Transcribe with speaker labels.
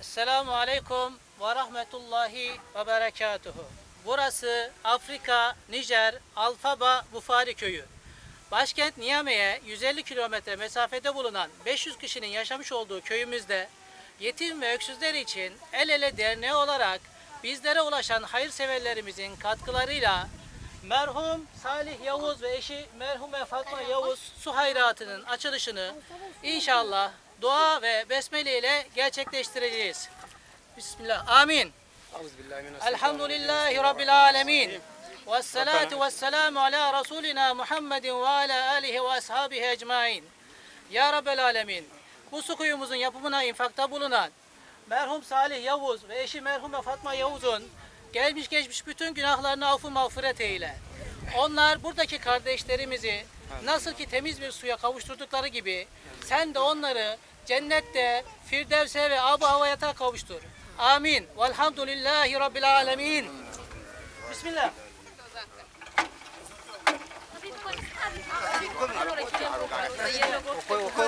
Speaker 1: Esselamu Aleyküm ve Rahmetullahi ve Berekatuhu. Burası Afrika, Nijer, Alfaba, Bufari köyü. Başkent Niamey'e 150 kilometre mesafede bulunan 500 kişinin yaşamış olduğu köyümüzde yetim ve öksüzler için El Ele Derneği olarak bizlere ulaşan hayırseverlerimizin katkılarıyla merhum Salih Yavuz ve eşi merhume Fatma Yavuz su hayratının açılışını inşallah dua ve besmele ile gerçekleştireceğiz. Bismillah. Amin. Elhamdülillahi Rabbil alemin. Ve salatu ve selamu ala Resulina Muhammedin ve ala alihi ve ashabihi ecmain. Ya Rabbel alemin. Bu su kuyumuzun yapımına infakta bulunan merhum Salih Yavuz ve eşi merhume Fatma Yavuz'un gelmiş geçmiş bütün günahlarını affı mağfiret eyle. Onlar buradaki kardeşlerimizi nasıl ki temiz bir suya kavuşturdukları gibi sen de onları cennette, firdevse ve abu havayata kavuştur. Amin. Velhamdülillahi Rabbil alemin. Bismillah.
Speaker 2: Foi